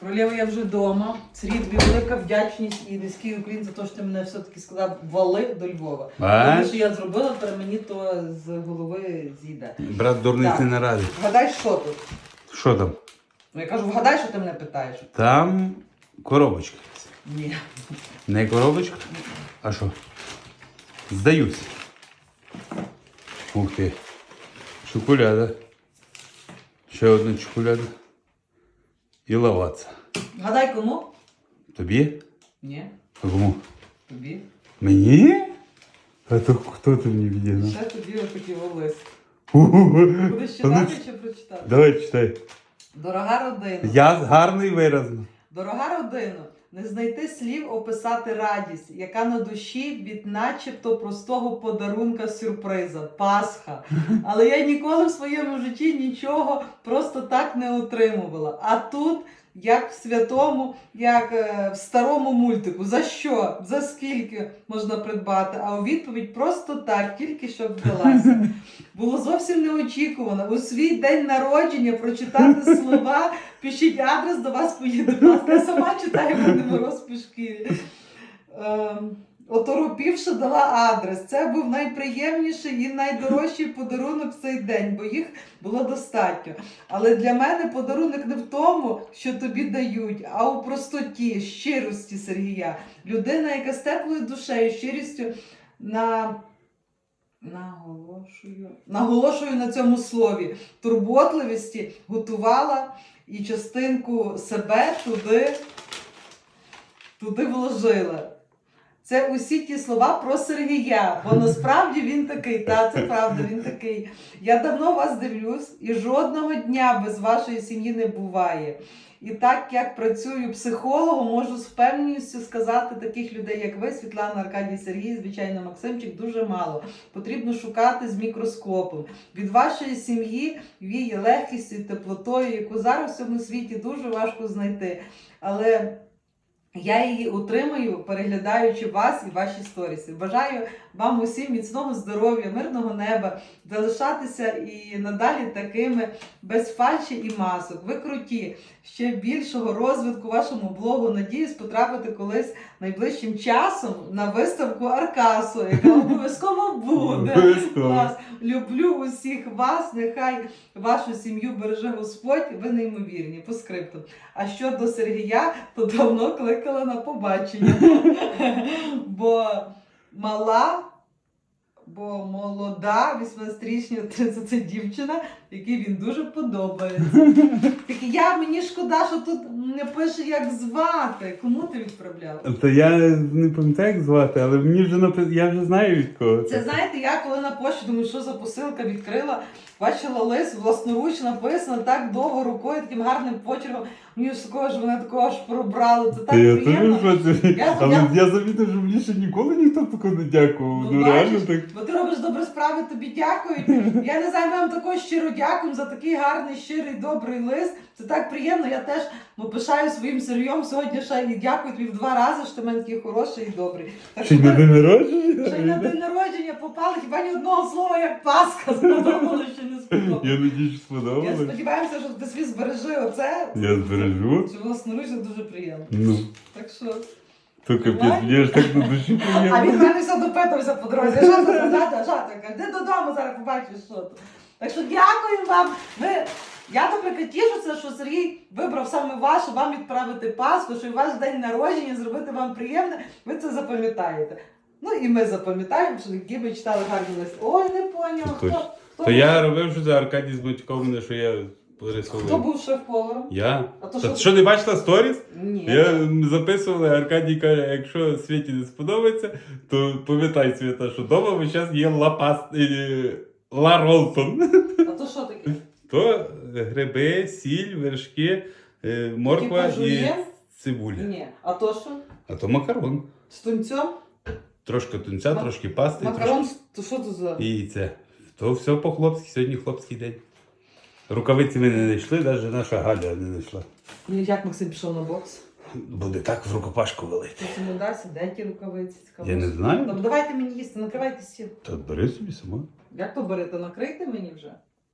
Королева, я вже вдома. Сергій, тобі велика вдячність і низький уклін за те, що ти мене все-таки сказав вали до Львова. Тому що я зробила, тепер мені то з голови зійде. брат дурний Так. не нарадить. Вгадай, що тут? Що там? Ну я кажу, вгадай, що ти мене питаєш. Там коробочка. Ні. Не коробочка? А що? Здаюсь. Ух ти. Чоколяда. Ще одна чоколяда. І лаватися. Гадай кому? Тобі? Ні. Кому? Тобі. Мені? А то хто ти мені відігнав? Ще тобі отакий волос. Будеш Будеш читати чи прочитати? Давай читай. Дорога родина. Я гарний виразно. Дорога родина, не знайти слів описати радість, яка на душі від начебто простого подарунка сюрприза Пасха. Але я ніколи в своєму житті нічого просто так не отримувала. А тут, як в святому, як е, в старому мультику, за що, за скільки можна придбати? А у відповідь просто так, тільки щоб вдалася. Було зовсім неочікувано. У свій день народження прочитати слова Пишіть адрес, до вас поїде. Будь я сама читаю мороз по шкірі. Ем, Оторопівши, дала адрес. Це був найприємніший і найдорожчий подарунок в цей день, бо їх було достатньо. Але для мене подарунок не в тому, що тобі дають, а у простоті, щирості Сергія. Людина, яка з теплою душею, щирістю на. Наголошую, наголошую на цьому слові турботливості готувала і частинку себе туди, туди вложила. Це усі ті слова про Сергія, бо насправді він такий, та це правда, він такий. Я давно вас дивлюсь, і жодного дня без вашої сім'ї не буває. І так як працюю психологом, можу з впевненістю сказати таких людей, як ви, Світлана, Аркадій, Сергій, звичайно, Максимчик, дуже мало. Потрібно шукати з мікроскопом. Від вашої сім'ї віє легкістю теплотою, яку зараз в цьому світі дуже важко знайти. Але я її утримую, переглядаючи вас і ваші сторіси. Бажаю вам усім міцного здоров'я, мирного неба, залишатися і надалі такими без фальші і масок. Ви круті, ще більшого розвитку вашому блогу. Надіюсь, потрапити колись найближчим часом на виставку Аркасу, яка обов'язково буде. Обов'язково. Люблю усіх вас. Нехай вашу сім'ю береже Господь. Ви неймовірні по скрипту. А щодо Сергія, то давно кликала на побачення. Бо мала, бо молода, 18-річна, це, це дівчина, якій він дуже подобається. Так я мені шкода, що тут не пише, як звати. Кому ти відправляла? Та я не пам'ятаю, як звати, але мені вже напи... я вже знаю від кого. Це знаєте, я коли на пошті думаю, що за посилка відкрила, бачила лист власноруч написано так довго рукою, таким гарним почерком. Мені ж такого ж мене такого ж пробрало. Це так я приємно. теж. Я- Але я- я замітив, що мені ще ніколи ніхто такого не дякував. Ну, Ну реально так. Бо ти робиш добрі справи, тобі дякують. Я не знаю, вам також щиро дякуємо за такий гарний, щирий, добрий лист. Це так приємно. Я теж ну, пишаю своїм Сергієм сьогодні ще і дякую тобі в два рази, що ти мене такий хороший і добрий. Так Ще на день Ще й на день народження попали, хіба ні одного слова, як Пасха, сподобалося чи не сподобалося. Я надію, що Я сподіваюся, що ти свій збережи оце. Я збережу. Це власноруч дуже приємно. Ну, Так що. То капець, мені так на душі А він приємно. мене все допитався по дорозі. Що це за дата? Що додому зараз побачиш, що тут. Так що дякую вам. Ви... Я, наприклад, тішуся, що Сергій вибрав саме вас, щоб вам відправити Пасху, що і ваш день народження, зробити вам приємне. Ви це запам'ятаєте. Ну і ми запам'ятаємо, що які ви читали гарні лист. Ой, не поняв. Точно. Хто, хто, То я робив, що за Аркадій збутьков мене, що я хто був шеф-поваром? Я? А то Та що- що не бачила сторіс? Ні. Я записували, Аркадій каже, якщо Світі не сподобається, то пам'ятай Свята, що вдома весь час є лапас... е, Ла Ролтон. А то що таке? То гриби, сіль, вершки, е, морква і жульєн? цибуля. Ні. А то що? А то макарон. З тунцем? Трошки тунця, Ма- трошки пасти. Макарон, з- то що це за? Трошки... І це. То все по-хлопськи, сьогодні хлопський день. Рукавиці ми не знайшли, навіть наша Галя не знайшла. Ну, Як Максим пішов на бокс? Буде так в рукопашку велити. Це не дасть, де ті рукавиці? Цікаво. Я не знаю. Ну, давайте мені їсти, накривайте сіл. Та бери собі сама. Як то берете? Накрийте мені вже.